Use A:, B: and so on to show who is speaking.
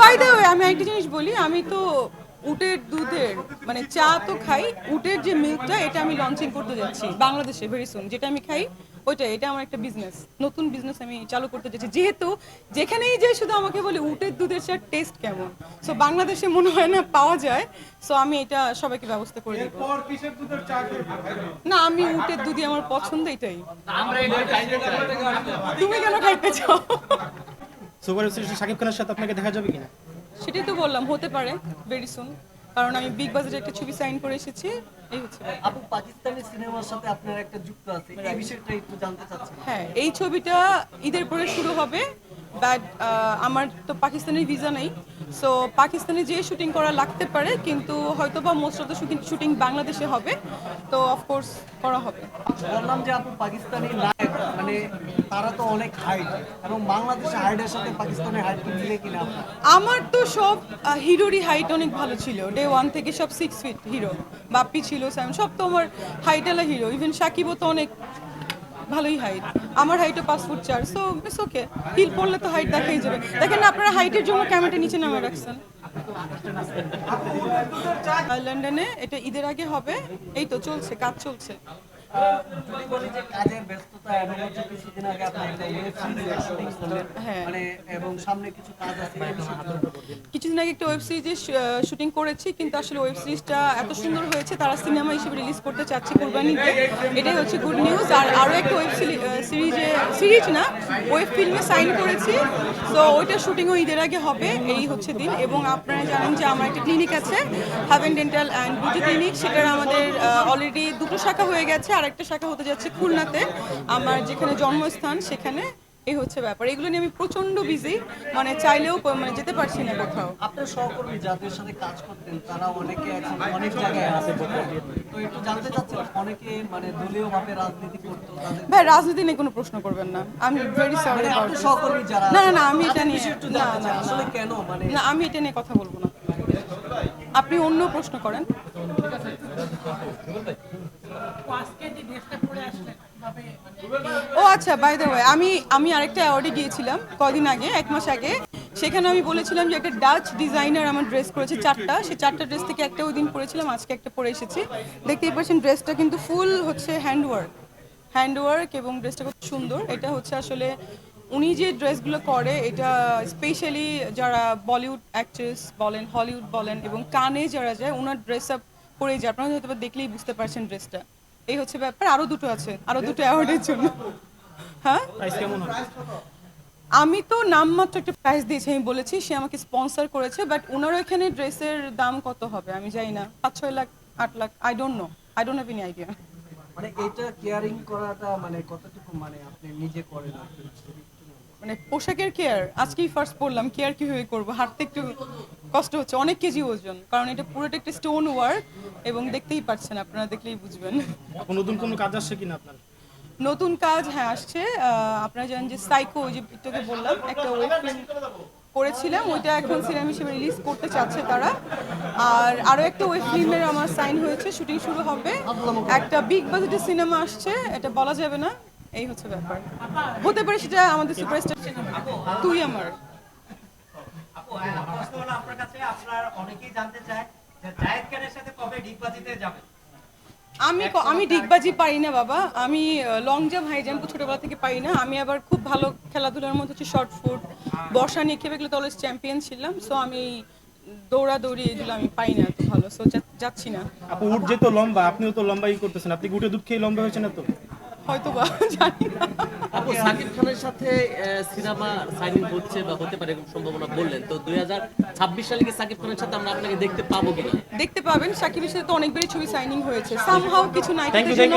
A: By the way আমি একটা জিনিস বলি আমি তো উটের দুধের মানে চা তো খাই উটের যে মিল্কটা এটা আমি লঞ্চিং করতে যাচ্ছি বাংলাদেশে ভেরি সুন যেটা আমি খাই ওইটা এটা আমার একটা বিজনেস নতুন বিজনেস আমি চালু করতে যাচ্ছি। যেহেতু যেখানেই যে শুধু আমাকে বলে উটের দুধের চার টেস্ট কেমন? সো বাংলাদেশে মনে হয় না পাওয়া যায়। সো আমি এটা সবাইকে ব্যবস্থা করে দেবো।
B: চা
A: না আমি উটের দুধই আমার পছন্দ এটাই। তুমি কেন খাইতে চাও?
C: সুপার সিরিজে শাকিব খানের সাথে আপনাকে দেখা যাবে কিনা?
A: সেটাই তো বললাম হতে পারে ভেরি সুন কারণ আমি বিগ বাজারে একটা ছবি সাইন করে এসেছি এই হচ্ছে
D: আপু পাকিস্তানি সিনেমার সাথে আপনার একটা যুক্ত আছে এই বিষয়টা একটু জানতে চাচ্ছি
A: হ্যাঁ এই ছবিটা ঈদের পরে শুরু হবে বাট আমার তো পাকিস্তানের ভিসা নেই। সো পাকিস্তানে যে শুটিং করা লাগতে পারে কিন্তু হয়তো বা মোস্ট অফ দ্য শুটিং বাংলাদেশে হবে। তো অফকোর্স করা হবে।
D: বললাম যে আপু পাকিস্তানি নায়ক মানে তারা তো অনেক হাইট এবং বাংলাদেশের হাইটের সাথে পাকিস্তানের হাইট মিলে কিনা
A: আমার তো সব হিরোরই হাইট অনেক ভালো ছিল। ডে ওয়ান থেকে সব সিক্স ফিট হিরো বাপ্পি ছিল সেভেন সব তো আমার হাইটালা হিরো ইভেন সাকিবও তো অনেক ভালোই হাইট আমার হাইটও পাঁচ ফুট চার সো ইটস ওকে হিল পড়লে তো হাইট দেখাই যাবে। দেখেন না, আপনারা হাইটের জন্য ক্যামেরাটা নিচে নামা রাখছেন। লন্ডনে এটা ঈদের আগে হবে। এই তো চলছে, কাজ চলছে।
D: কিছুদিন আগে একটা ওয়েব সিরিজের শুটিং
A: করেছি, কিন্তু আসলে ওয়েব সিরিজটা এত সুন্দর হয়েছে, তারা সিনেমা হিসেবে রিলিজ করতে চাচ্ছে কোরবানিতে। এটাই হচ্ছে গুড নিউজ আর আরও একটা ওয়েব সিরিজে সিরিজ না, ওয়েব ফিল্মে সাইন করেছি। তো ওইটা শুটিংও ঈদের আগে হবে, এই হচ্ছে দিন। এবং আপনারা জানেন যে আমার একটা ক্লিনিক আছে haven dental and beauty clinic সেটার আমাদের অলরেডি দুটো শাখা হয়ে গেছে। আর একটা শাখা হতে যাচ্ছে খুলনাতে। আমার যেখানে জন্মস্থান, সেখানে এই হচ্ছে ব্যাপার। এগুলো নিয়ে আমি প্রচণ্ড বিজি মানে চাইলেও মানে যেতে পারছি না কোথাও।
D: আপনার সহকর্মী যাদের সাথে কাজ করতেন তারা অনেকে এখন অনেক জায়গায় আছে তো একটু জানতে চাচ্ছিলাম অনেকে মানে দলীয় ভাবে রাজনীতি করতো তাদের
A: ভাই রাজনীতি নিয়ে কোনো প্রশ্ন করবেন না। আমি ভেরি সরি
D: মানে আপনার সহকর্মী যারা
A: না না না আমি এটা নিয়ে
D: একটু
A: না না।
D: আসলে কেন মানে
A: না আমি এটা নিয়ে কথা বলব না। আপনি অন্য প্রশ্ন করেন। ও আচ্ছা বাই দ্য ওয়ে আমি আমি আরেকটা অ্যাওয়ার্ডে গিয়েছিলাম কদিন আগে, এক মাস আগে। সেখানে আমি বলেছিলাম যে একটা ডাচ ডিজাইনার আমার ড্রেস করেছে চারটা। সেই চারটা ড্রেস থেকে একটা ওই দিন পরেছিলাম, আজকে একটা পরে এসেছি। দেখতেই পাচ্ছেন ড্রেসটা কিন্তু ফুল হচ্ছে হ্যান্ডওয়ার্ক হ্যান্ডওয়ার্ক এবং ড্রেসটা খুব সুন্দর। এটা হচ্ছে আসলে উনি যে ড্রেসগুলো করে, এটা স্পেশালি যারা বলিউড অ্যাক্ট্রেস বলেন হলিউড বলেন এবং কানে যারা যায়, ওনার ড্রেস আপ পরে যায়। আপনারা হয়তো দেখলেই বুঝতে পারছেন ড্রেসটা এই হচ্ছে ব্যাপার আরও দুটো আছে আরও দুটো অ্যাওয়ার্ডের জন্য। হ্যাঁ?
C: প্রাইস কেমন হবে?
A: আমি তো নামমাত্র একটা প্রাইস দিয়েছি আমি বলেছি সে আমাকে স্পন্সর করেছে বাট ওনার এখানে ড্রেসের দাম কত হবে আমি জানি না। পাঁচ ছয় লাখ আট lakh I don't know I don't have any idea
D: মানে এটা কেয়ারিং করাটা মানে কতটুকু মানে আপনি নিজে করেন
A: মানে পোশাকের কেয়ার আজকেই ফার্স্ট পড়লাম কেয়ার কীভাবে করব? হাঁটতে একটু কষ্ট হচ্ছে অনেক কেজি ওজন কারণ এটা পুরোটা একটা স্টোন ওয়ার্ক এবং দেখতেই পাচ্ছেন আপনারা দেখলেই বুঝবেন।
C: নতুন কোনো কাজ আসছে কিনা আপনার?
A: নতুন কাজ হ্যাঁ আসছে। আহ, আপনারা জানেন যে সাইকো ওই যে একটুকে বললাম একটা ওয়েব ফিল্ম করেছিলাম ওইটা এখন সিনেমা হিসেবে রিলিজ করতে চাচ্ছে তারা। আর আরও একটা ওয়েব ফিল্মের আমার সাইন হয়েছে শুটিং শুরু হবে। একটা বিগ বাজেটের সিনেমা আসছে এটা বলা যাবে না এই হচ্ছে ব্যাপার। হতে পারে সেটা আমাদের সুপারস্টার তুই আমার।
E: হলো আপনার কাছে আপনার অনেকেই জানতে চায় জায়েদ খানের সাথে কবে ডিগবাজিতে যাবেন
A: আমি আমি ডিগবাজি পারি না বাবা। আমি লং জাম্প হাই জাম্প ছোটবেলা থেকে পারি না। আমি আবার খুব ভালো খেলাধুলার মধ্যে হচ্ছে শর্ট ফুট বর্ষা নিয়ে খেবে গেলে তো অলওয়েজ চ্যাম্পিয়ন ছিলাম সো আমি দৌড়াদৌড়ি এগুলো আমি পাই না এত ভালো সো যাচ্ছি না।
C: আপু উঠ যেহেতু লম্বা আপনিও তো লম্বাই করতেছেন। আপনি গুটে দুধ খেয়ে লম্বা হয়েছে না তো
A: হয়তো বা জানি না।
F: আপু সাকিব খানের সাথে সিনেমা সাইনিং হচ্ছে বা হতে পারে এরকম সম্ভাবনা বললেন। তো দুই হাজার ছাব্বিশ সালে কি সাকিব খানের সাথে আমরা আপনাকে দেখতে পাবো কিনা?
A: দেখতে পাবেন। সাকিবের সাথে তো অনেকবারই ছবি সাইনিং হয়েছে। সামহাও কিছু নায়িকাদের জন্য